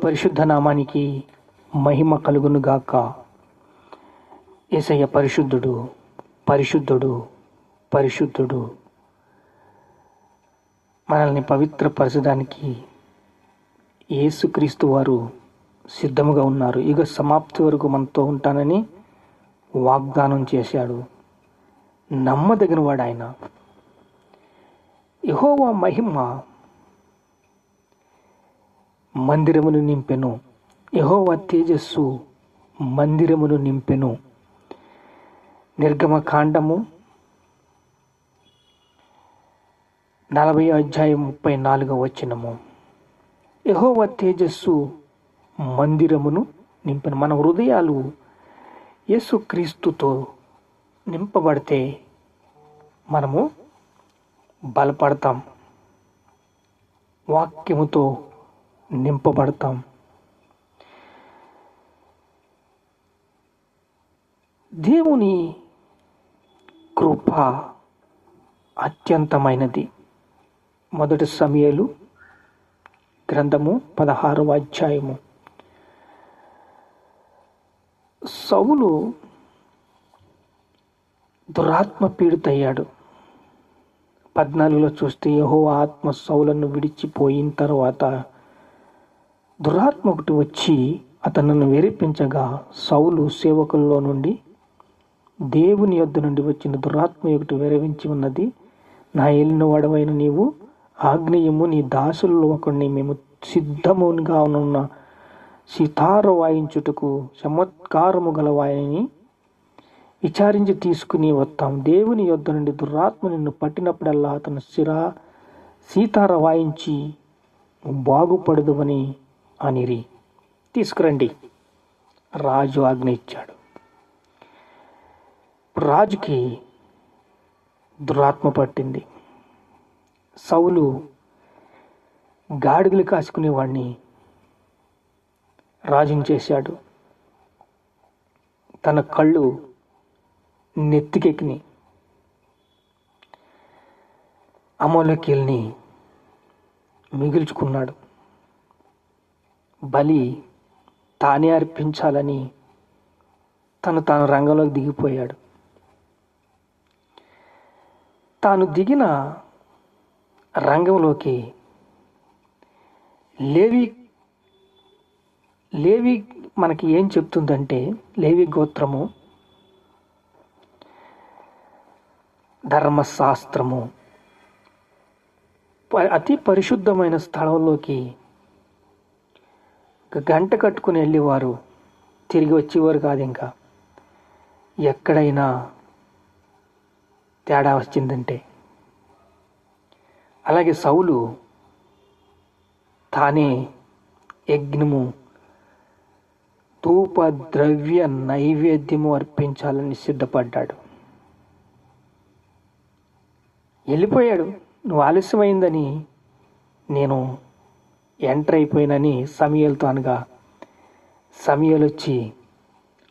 పరిశుద్ధ నామానికి మహిమ కలుగును గాక ఏసయ్య పరిశుద్ధుడు పరిశుద్ధుడు పరిశుద్ధుడు. మనల్ని పవిత్ర పరచడానికి యేసుక్రీస్తు వారు సిద్ధముగా ఉన్నారు. యుగ సమాప్తి వరకు మనతో ఉంటానని వాగ్దానం చేశాడు. నమ్మదగిన వాడు ఆయన యహోవా మహిమ మందిరమును నింపెను. యహోవ తేజస్సు మందిరమును నింపెను. నిర్గమ కాండము నలభై అధ్యాయం ముప్పై నాలుగవ వచనము. యహోవ తేజస్సు మందిరమును నింపెను. మన హృదయాలు యేసుక్రీస్తుతో నింపబడితే మనము బలపడతాం. వాక్యముతో నింపబడతాం. దేవుని కృప అత్యంతమైనది. మొదటి సమయలు గ్రంథము పదహారవ అధ్యాయము. సౌలు దురాత్మ పీడితయ్యాడు. పద్నాలుగులో చూస్తే యహో ఆత్మ సౌలను విడిచిపోయిన తర్వాత దురాత్మ ఒకటి వచ్చి అతను వేరేపించగా సౌలు సేవకుల్లో నుండి దేవుని యొద్ద నుండి వచ్చిన దురాత్మ ఒకటి వేరవించి ఉన్నది. నా ఏలిన వాడవైన నీవు ఆగ్నేయము నీ దాసుల్లో ఒకడిని మేము సిద్ధముగా ఉన్న సితార వాయించుటకు చమత్కారము గల వాయని విచారించి తీసుకుని వస్తాం దేవుని యొద్ద నుండి దురాత్మ నిన్ను పట్టినప్పుడల్లా అతను సిరా సీతార వాయించి బాగుపడదువని అనిరి తీసుకురండి. రాజు ఆజ్ఞ ఇచ్చాడు. రాజుకి దురాత్మ పట్టింది. సౌలు గాడిగలు కాసుకునేవాడిని రాజుని చేశాడు. తన కళ్ళు నెత్తికెక్కిని అమోలకీల్ని మిగుల్చుకున్నాడు. బలి తానే అర్పించాలని తను తాను రంగంలోకి దిగిపోయాడు. తాను దిగిన రంగంలోకి లేవి లేవి మనకి ఏం చెప్తుందంటే లేవి గోత్రము ధర్మశాస్త్రము అతి పరిశుద్ధమైన స్థలంలోకి గంట కట్టుకుని వెళ్ళేవారు. తిరిగి వచ్చేవారు కాదు ఇంకా. ఎక్కడైనా తేడా వచ్చిందంటే. అలాగే సౌలు తానే యజ్ఞము ధూప ద్రవ్య నైవేద్యము అర్పించాలని సిద్ధపడ్డాడు. వెళ్ళిపోయాడు. నువ్వు ఆలస్యమైందని నేను ఎంటర్ అయిపోయినని సమయలతో అనగా సమయలు వచ్చి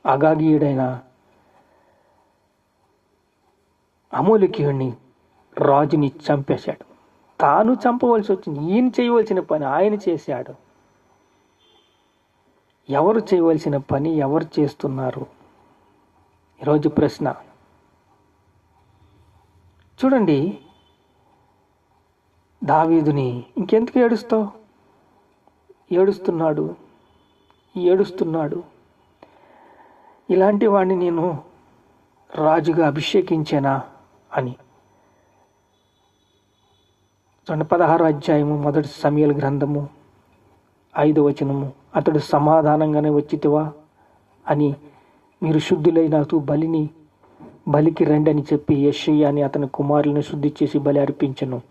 అగాగీయుడైన అమూలికీయుడిని రాజుని చంపేశాడు. తాను చంపవలసి వచ్చింది ఈయన చేయవలసిన పని ఆయన చేశాడు. ఎవరు చేయవలసిన పని ఎవరు చేస్తున్నారు? ఈరోజు ప్రశ్న. చూడండి దావీదుని ఇంకెందుకు ఏడుస్తావు? ఏడుస్తున్నాడు ఏడుస్తున్నాడు. ఇలాంటి వాడిని నేను రాజుగా అభిషేకించానా అని. రెండు పదహారు అధ్యాయము మొదటి సమయల గ్రంథము ఐదు వచనము. అతడు సమాధానంగానే వచ్చితివా అని మీరు శుద్ధులైనతూ బలిని బలికి రండి అని చెప్పి యశయ్య అని అతని కుమారులను శుద్ధి చేసి బలి అర్పించను.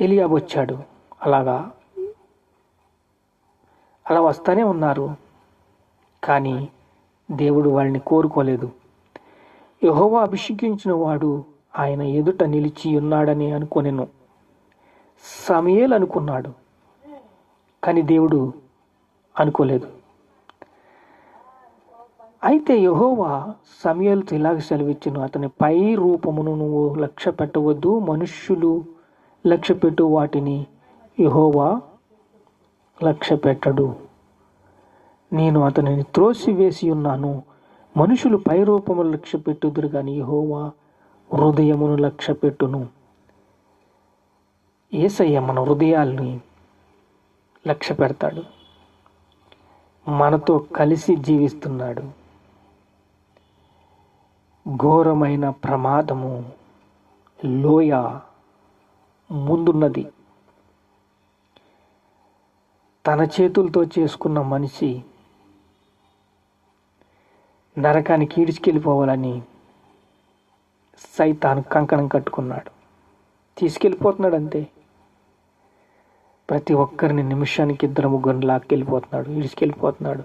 ఎలియా వచ్చాడు. అలాగా అలా వస్తూనే ఉన్నారు. కానీ దేవుడు వాళ్ళని కోరుకోలేదు. యహోవా అభిషేకించిన వాడు ఆయన ఎదుట నిలిచి ఉన్నాడని అనుకొనెను. సమయలు అనుకున్నాడు కానీ దేవుడు అనుకోలేదు. అయితే యహోవా సమయాలతో ఇలాగ సెలవిచ్చును అతని పై రూపమును నువ్వు లక్ష్య పెట్టవద్దు మనుష్యులు లక్ష్య పెట్టు వాటిని యహోవా లక్ష్య పెట్టడు నేను అతనిని త్రోసివేసి ఉన్నాను. మనుషులు పైరూపములు లక్ష్య పెట్టుదురు కానీ యహోవా హృదయమును లక్ష్య పెట్టును ఏసయ్య మన హృదయాల్ని లక్ష్య పెడతాడు మనతో కలిసి జీవిస్తున్నాడు. ఘోరమైన ప్రమాదము లోయ ముందున్నది. తన చేతులతో చేసుకున్న మనిషి నరకానికి ఈడ్చుకెళ్ళిపోవాలని సైతాను కంకణం కట్టుకున్నాడు. తీసుకెళ్ళిపోతున్నాడు అంతే ప్రతి ఒక్కరిని నిమిషానికి ఇద్దరు ముగ్గురిని లాక్కెళ్ళిపోతున్నాడు ఈడ్చుకెళ్ళిపోతున్నాడు.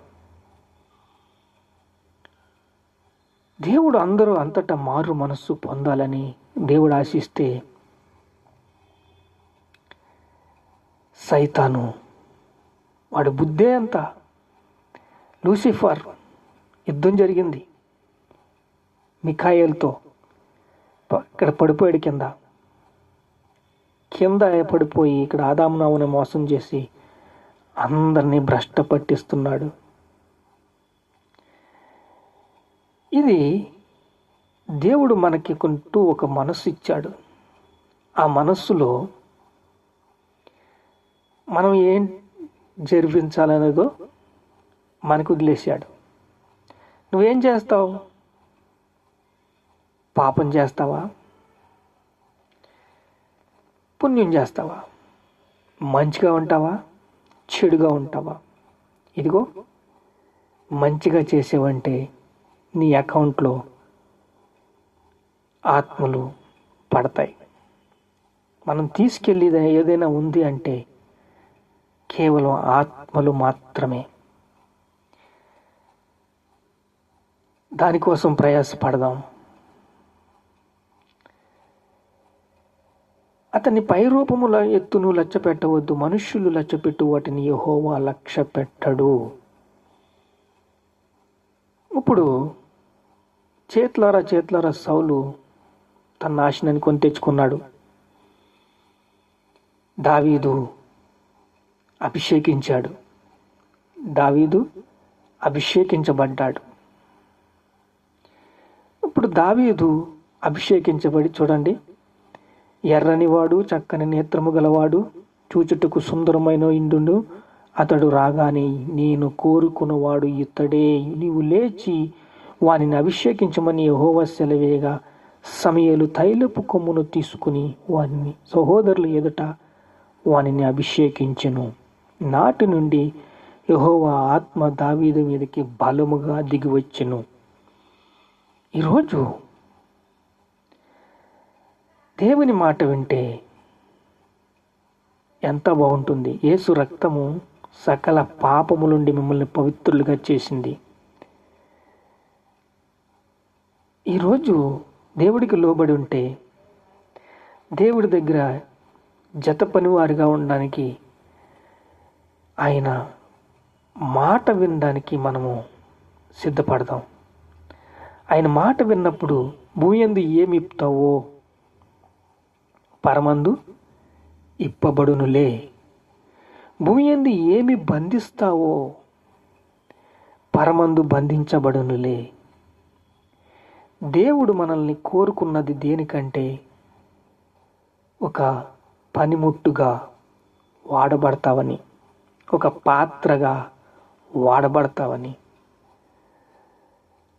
దేవుడు అందరూ అంతటా మారు మనస్సు పొందాలని దేవుడు ఆశిస్తే సైతాను వాడి బుద్ధే అంతా. లూసిఫర్ యుద్ధం జరిగింది. మిఖాయిల్తో. ఇక్కడ పడిపోయాడు కింద. కింద పడిపోయి ఇక్కడ ఆదామునావుని మోసం చేసి అందరినీ భ్రష్ట పట్టిస్తున్నాడు. ఇది దేవుడు మనకి కొంటూ ఒక మనస్సు ఇచ్చాడు. ఆ మనస్సులో మనం ఏం జరిపించాలనేదో మనకు వదిలేశాడు. నువ్వేం చేస్తావు? పాపం చేస్తావా? పుణ్యం చేస్తావా? మంచిగా ఉంటావా? చెడుగా ఉంటావా? ఇదిగో మంచిగా చేసేవంటే నీ అకౌంట్లో ఆత్మలు పడతాయి. మనం తీసుకెళ్ళేది ఏదైనా ఉంది అంటే కేవలం ఆత్మలు మాత్రమే. దానికోసం ప్రయాసపడదాం. అతని పై రూపముల ఎత్తును లచ్చపెట్టవద్దు మనుష్యులు లక్ష్య వాటిని యహోవా లక్ష్య పెట్టడు ఇప్పుడు చేతులారా చేతులారా సౌలు తన నాశనాన్ని కొని తెచ్చుకున్నాడు. దావీదు అభిషేకించాడు. దావీదు అభిషేకించబడ్డాడు. ఇప్పుడు దావీదు అభిషేకించబడి చూడండి. ఎర్రని వాడు చక్కని నేత్రము గలవాడు చూచుటకు సుందరమైన ఇండును అతడు రాగానే నేను కోరుకున్నవాడు ఇతడే. నీవు లేచి వానిని అభిషేకించమని యెహోవా సెలవేగా సమయలు తైలపు కొమ్మును తీసుకుని వానిని సహోదరుల ఎదుట వానిని అభిషేకించెను. నాటి నుండి యహోవా ఆత్మ దావీదు మీదకి బలముగా దిగివచ్చెను. ఈరోజు దేవుని మాట వింటే ఎంత బాగుంటుంది. యేసు రక్తము సకల పాపము నుండి మిమ్మల్ని పవిత్రులుగా చేసింది. ఈరోజు దేవుడికి లోబడి ఉంటే దేవుడి దగ్గర జత పనివారిగా ఉండడానికి ఆయన మాట వినడానికి మనము సిద్ధపడదాం ఆయన మాట విన్నప్పుడు భూయందు ఏమి ఇప్తావో? పరమందు ఇప్పబడునులే. భూమి ఎందు ఏమి బంధిస్తావో? పరమందు బంధించబడునులే. దేవుడు మనల్ని కోరుకున్నది దేనికంటే ఒక పనిముట్టుగా వాడబడతావని. ఒక పాత్రగా వాడబడతావని.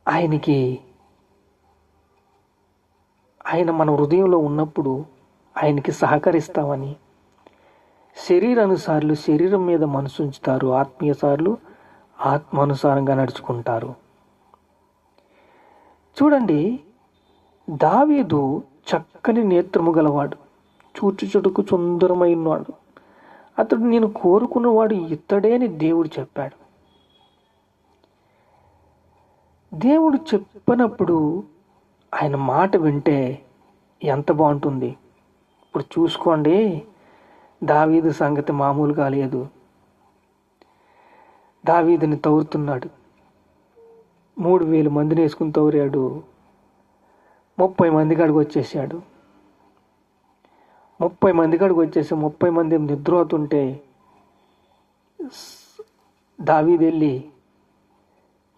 ఆయనకి ఆయన మన హృదయంలో ఉన్నప్పుడు ఆయనకి సహకరిస్తామని శరీరానుసార్లు శరీరం మీద మనసు ఉంచుతారు. ఆత్మీయసార్లు ఆత్మానుసారంగా నడుచుకుంటారు. చూడండి దావీదు చక్కని నేత్రము గలవాడు. చూచుచుటకు సుందరమైనవాడు. అతడు నేను కోరుకున్నవాడు ఇతడే అని దేవుడు చెప్పాడు. దేవుడు చెప్పినప్పుడు ఆయన మాట వింటే ఎంత బాగుంటుంది? ఇప్పుడు చూసుకోండి దావీదు సంగతి మామూలుగా లేదు. దావీదుని తవ్వుతున్నాడు మూడు వేలు మందిని వేసుకుని తవ్వాడు ముప్పై మంది కాడికి వచ్చేసాడు. ముప్పై మంది కాడికి వచ్చేసి ముప్పై మంది నిద్రపోతుంటే దావీదెళ్ళి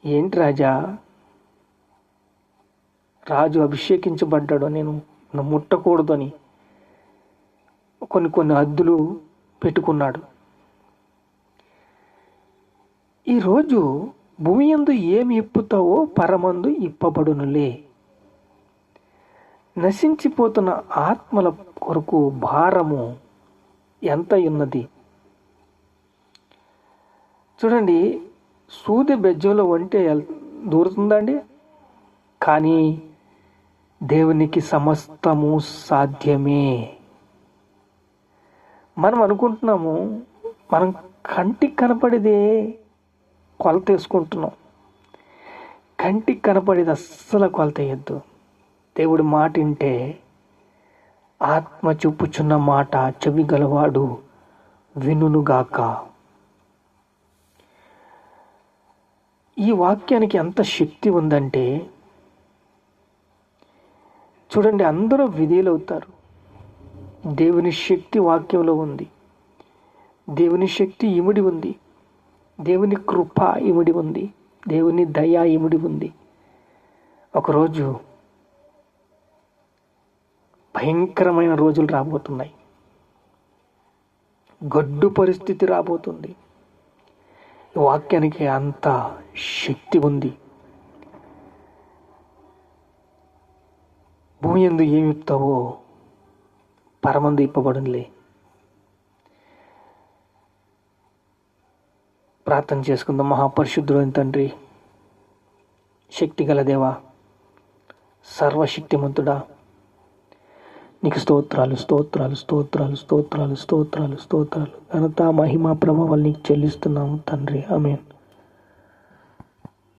ఏంటి రాజా? రాజు అభిషేకించబడ్డాడు నేను నన్ను ముట్టకూడదు అని కొన్ని కొన్ని హద్దులు పెట్టుకున్నాడు. ఈరోజు భూమి యందు ఏమి ఇప్పుతావో పరమందు ఇప్పబడునులే. నశించిపోతున్న ఆత్మల కొరకు భారము ఎంత ఉన్నది చూడండి సూది బెజ్జంలో వంటే దూరుతుందండి? కానీ దేవునికి సమస్తము సాధ్యమే. మనం అనుకుంటున్నాము మనం కంటికి కనపడేదే కొలత వేసుకుంటున్నాం. కంటికి కనపడేది అస్సలు కొలత వేయద్దు. దేవుడి మాట వింటే ఆత్మ చూపుచున్న మాట చెవి గలవాడు వినుగాక ఈ వాక్యానికి ఎంత శక్తి ఉందంటే చూడండి అందరూ విధేయులవుతారు. దేవుని శక్తి వాక్యంలో ఉంది. దేవుని శక్తి ఇమిడి ఉంది. దేవుని కృప ఇమిడి ఉంది. దేవుని దయ ఇమిడి ఉంది. ఒకరోజు భయంకరమైన రోజులు రాబోతున్నాయి. గడ్డు పరిస్థితి రాబోతుంది. వాక్యానికి అంత శక్తి ఉంది. భూమి ఎందు ఏమి ఇస్తావో పరమందు ఇప్పబడునులే. ప్రార్థన చేసుకుందాం. మహాపరిశుద్ధుడైన తండ్రి శక్తి గల దేవా సర్వశక్తిమంతుడా నీకు స్తోత్రాలు స్తోత్రాలు స్తోత్రాలు స్తోత్రాలు స్తోత్రాలు స్తోత్రాలు. ఘనత మహిమ ప్రభావాలు నీకు చెల్లిస్తున్నాము తండ్రి. ఆమెన్.